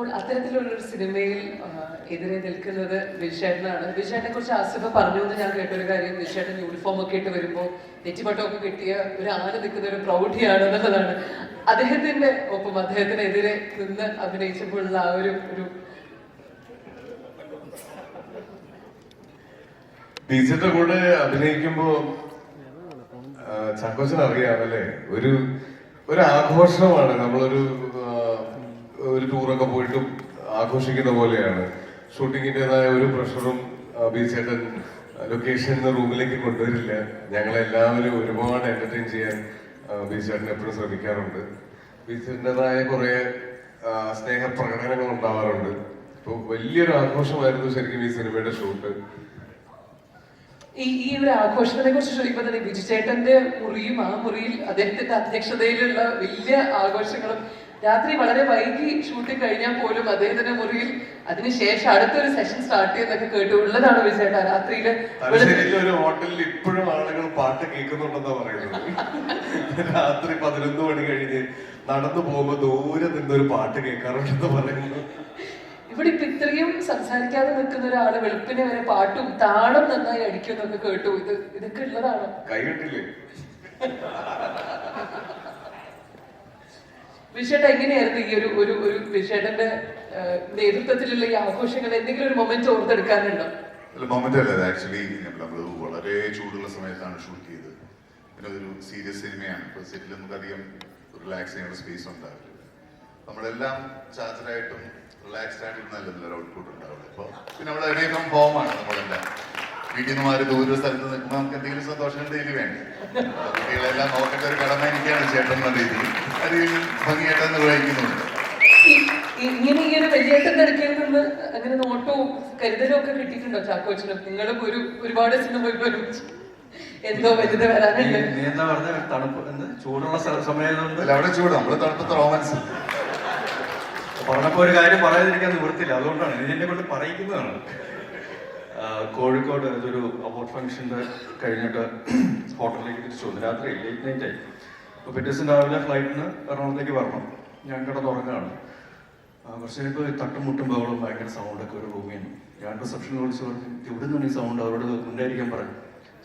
അപ്പോൾ അത്തരത്തിലുള്ള ഒരു സിനിമയിൽ എതിരെ നിൽക്കുന്നത് വിഷേട്ടനാണ് വിഷേട്ടനെ കുറിച്ച് ആസിഫ പറഞ്ഞു എന്ന് ഞാൻ കേട്ടൊരു കാര്യം വിഷേട്ടൻ യൂണിഫോം ഒക്കെ ഇട്ട് വരുമ്പോൾ നെറ്റിപ്പട്ടമൊക്കെ കിട്ടിയ ഒരു ആന നിൽക്കുന്ന ഒരു പ്രൗഢിയാണ് എന്നുള്ളതാണ്. അദ്ദേഹത്തിന്റെ ഒപ്പം അദ്ദേഹത്തിനെതിരെ നിന്ന് അഭിനയിച്ചപ്പോഴുള്ള ആ ഒരു ഒരു ടീച്ചറുടെ കൂടെ അഭിനയിക്കുമ്പോ ചക്കോച്ചൻ അറിയാമല്ലേ ഒരു ഒരു ആഘോഷമാണ്. നമ്മളൊരു ഒരു ടൂറൊക്കെ പോയിട്ടും ആഘോഷിക്കുന്ന പോലെയാണ്. ഷൂട്ടിങ്ങിന്റെതായ ഒരു പ്രഷറും ബീച്ചേട്ടൻ ലൊക്കേഷൻ റൂമിലേക്ക് കൊണ്ടുവരില്ല. ഞങ്ങളെല്ലാവരും ഒരുപാട് എന്റർടൈൻ ചെയ്യാൻ ബീച്ചേട്ടൻ എപ്പോഴും ശ്രമിക്കാറുണ്ട്. ബീച്ചേട്ടന്റെതായ കുറെ സ്നേഹ പ്രകടനങ്ങൾ ഉണ്ടാവാറുണ്ട്. അപ്പോൾ വലിയൊരു ആഘോഷമായിരുന്നു ശരിക്കും ഈ സിനിമയുടെ ഷൂട്ട്. ഈ ഈ ഒരു ആഘോഷത്തിനെ കുറിച്ച് ചോദിക്കുമ്പോൾ തന്നെ ബിജു ചേട്ടന്റെ മുറിയും ആ മുറിയിൽ അദ്ദേഹത്തിന്റെ അധ്യക്ഷതയിലുള്ള വലിയ ആഘോഷങ്ങളും രാത്രി വളരെ വൈകി ഷൂട്ടിംഗ് കഴിഞ്ഞാൽ പോലും അദ്ദേഹത്തിന്റെ മുറിയിൽ അതിനുശേഷം അടുത്തൊരു സെഷൻ സ്റ്റാർട്ട് ചെയ്യുന്നൊക്കെ കേട്ടു ഉള്ളതാണ് വിജയേട്ട. രാത്രിയിൽ ഒരു ഹോട്ടലിൽ ഇപ്പോഴും ആളുകൾ പാട്ട് കേൾക്കുന്നുണ്ടെന്നാ പറയുന്നത്. രാത്രി പതിനൊന്ന് മണി കഴിഞ്ഞ് നടന്നു പോകുമ്പോ ദൂരെ നിന്നൊരു ഒരു പാട്ട് കേൾക്കാറുണ്ടെന്ന് പറയുന്നു. ഇവിടെ ഇപ്പൊ ഇത്രയും സംസാരിക്കാതെ നിൽക്കുന്ന ഒരാൾ വെളുപ്പിനെ വരെ പാട്ടും താളം നന്നായി അടിക്കുന്നൊക്കെ കേട്ടു. ഇത് ഇതൊക്കെ ഉള്ളതാണ്. കൈ കൈകെട്ടില്ലേ വിഷേട്ട എങ്ങനെയായിരുന്നു ഈ ഒരു ഒരു ഒരു വിഷേട്ടന്റെ നേതൃത്വത്തിലുള്ള ഈ ആഘോഷങ്ങൾ? എന്തെങ്കിലും ഒരു മൊമെന്റ് ഓർത്തെടുക്കാനുണ്ടോ? മൊമെന്റ് അല്ല ആക്ച്വലി നമ്മൾ വളരെ ചൂടുള്ള സമയത്താണ് ഷൂട്ട് ചെയ്തത്. പിന്നെ ഒരു സീരിയസ് സിനിമയാണ് ഇപ്പൊ സെറ്റിൽ നമുക്ക് അധികം റിലാക്സ് ചെയ്യാനുള്ള സ്പേസ് ഉണ്ടാവില്ല. നമ്മളെല്ലാം ചാർജറായിട്ടും റിലാക്സ്ഡ് ആയിട്ടിരുന്നല്ലോ ഒരു ഔട്ട്പുട്ട് ഉണ്ടാവുള്ളൂ. ഇപ്പൊ പിന്നെ ഫ്രം ഹോം ആണ് നമ്മളെല്ലാം. വീട്ടിൽ നിന്ന് മാറി ദൂര സ്ഥലത്ത് നിൽക്കുമ്പോൾ നമുക്ക് എന്തെങ്കിലും സന്തോഷം ഉണ്ടെങ്കിൽ വേണ്ടി? കുട്ടികളെല്ലാം നോക്കേണ്ട ഒരു കടമ എനിക്കാണ് ചേട്ടൻ എന്ന രീതിയിൽ. അത് ഭംഗിയായിട്ട് നിർവഹിക്കുന്നുണ്ട്. ഇങ്ങനെ ഈ ഒരു അങ്ങനെ നോട്ടവും കരുതലും ഒക്കെ കിട്ടിയിട്ടുണ്ടോ ചാക്കോച്ചനും? നിങ്ങളും ഒരു ഒരുപാട് സിനിമ പോയി ഒരുമിച്ച് എന്തോ വലുത് വരാനുണ്ട് നീ എന്താ പറഞ്ഞ? തണുപ്പ് ചൂടുള്ള സ്ഥ- സമയമായതുകൊണ്ട്? അല്ല അവിടെ ചൂട്. നമ്മൾ തണുപ്പത്ത് റോമൻസ് പറഞ്ഞപ്പോ ഒരു കാര്യം പറയാതിരിക്കാൻ നിവൃത്തില്ല അതുകൊണ്ടാണ്. എന്നെ കൊണ്ട് പറയിക്കുന്നതാണ്. കോഴിക്കോട് ഇതൊരു അവാർഡ് ഫംഗ്ഷന്റെ കഴിഞ്ഞിട്ട് ഹോട്ടലിലേക്ക് തിരിച്ചു വന്നു. രാത്രി ലേറ്റ് നൈറ്റ് ആയി. അപ്പോൾ പിറ്റേ രാവിലെ ഫ്ലൈറ്റിന് എറണാകുളത്തേക്ക് വരണം. ഞാൻ കിടന്നുറങ്ങാണ് ആ, കുറച്ച് കഴിഞ്ഞപ്പോൾ തട്ടും മുട്ടും ഭയങ്കര ഭയങ്കര സൗണ്ടൊക്കെ ഒരു റൂമിൽ ഞാൻ റിസപ്ഷനിൽ വിളിച്ച് പറഞ്ഞു ഇവിടെ നിന്നാണ് ഈ സൗണ്ട് അവരോട് ഉണ്ടായിരിക്കാൻ പറയും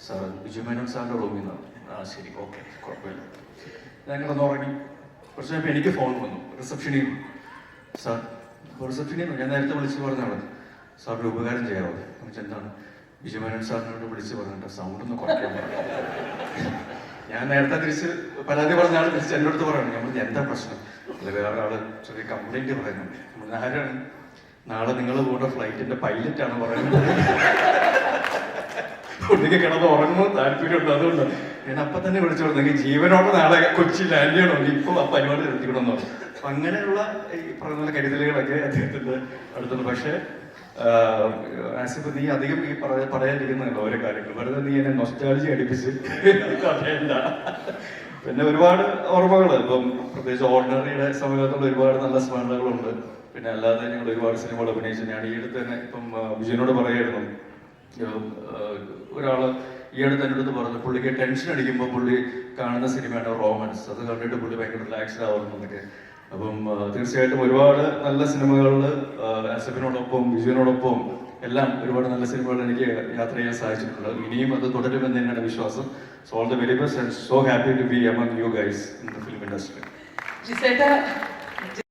സാർ ബിജു മേനോൻ സാറിന്റെ റൂമിൽ നിന്നാണ് ആ ശരി. ഓക്കെ. കുഴപ്പമില്ല. ഞാൻ കിടന്നുറങ്ങി കുറച്ച് കഴിഞ്ഞപ്പോൾ എനിക്ക് ഫോൺ വന്നു. റിസപ്ഷനിൽ നിന്ന്. സാർ റിസപ്ഷനിൽ നിന്ന്? ഞാൻ നേരത്തെ വിളിച്ച് പറഞ്ഞാണ് സാറിന് ഉപകാരം ചെയ്യാവോ? എന്നുവെച്ചാൽ എന്താണ്? വിജയമാനൻ മേനോൻ സാറിനോട് വിളിച്ച് പറഞ്ഞിട്ട് സൗണ്ട് ഒന്ന് കുറയ്ക്കാൻ ഞാൻ നേരത്തെ തിരിച്ച് പരാതി പറഞ്ഞ ആൾ തിരിച്ച് എന്റെ അടുത്ത് പറയണം. നമ്മൾ എന്താ പ്രശ്നം? അല്ല വേറെ ആൾ ചെറിയ കംപ്ലൈന്റ് പറയുന്നുണ്ട്. നമ്മൾ ആരാണ്? നാളെ നിങ്ങൾ പോകുന്ന ഫ്ലൈറ്റിന്റെ പൈലറ്റ് ആണ് പറയുന്നത്? ഒന്നിക്ക് കിടന്ന് ഉറങ്ങും താല്പര്യമുണ്ട് അതുകൊണ്ട് ഞാൻ അപ്പൊ തന്നെ വിളിച്ചു പറഞ്ഞു ജീവനോട് നാളെ കൊച്ചി ലാൻഡ് ചെയ്യണം ഇപ്പൊ ആ പരിപാടി നിർത്തിക്കണമെന്ന് അങ്ങനെയുള്ള ഈ പറയുന്ന കരുതലുകളൊക്കെ അദ്ദേഹത്തിന്റെ അടുത്തുണ്ട്. പക്ഷേ ആസിഫ് നീ അധികം ഈ ഓരോ കാര്യങ്ങൾ? വെറുതെ നീ എന്നെ നൊസ്റ്റാളജി അടിപ്പിച്ച് പിന്നെ ഒരുപാട് ഓർമ്മകൾ. ഇപ്പം പ്രത്യേകിച്ച് ഓർഡിനറിയുടെ സമയത്തുള്ള ഒരുപാട് നല്ല സ്മരണകളുണ്ട്. പിന്നെ അല്ലാതെ ഞങ്ങൾ ഒരുപാട് സിനിമകൾ അഭിനയിച്ചു. ഞാൻ ഈ അടുത്ത് തന്നെ ഇപ്പം വിജയനോട് പറയായിരുന്നു. ഒരാൾ ഈ അടുത്ത് എന്റെ അടുത്ത് പറഞ്ഞു പുള്ളിക്ക് ടെൻഷൻ അടിക്കുമ്പോൾ പുള്ളി കാണുന്ന സിനിമയാണ് റോമൻസ്. അത് കണ്ടിട്ട് പുള്ളി ഭയങ്കര റിലാക്സ്ഡ് ആവുന്നതൊക്കെ അപ്പം തീർച്ചയായിട്ടും ഒരുപാട് നല്ല സിനിമകളിൽ അസഫിനോടൊപ്പം വിജയനോടൊപ്പം എല്ലാം ഒരുപാട് നല്ല സിനിമകൾ എനിക്ക് യാത്ര ചെയ്യാൻ സാധിച്ചിട്ടുണ്ട്. ഇനിയും അത് തുടരുമെന്ന് തന്നെയാണ് വിശ്വാസം. So all the very best and so happy to be among you guys in the film industry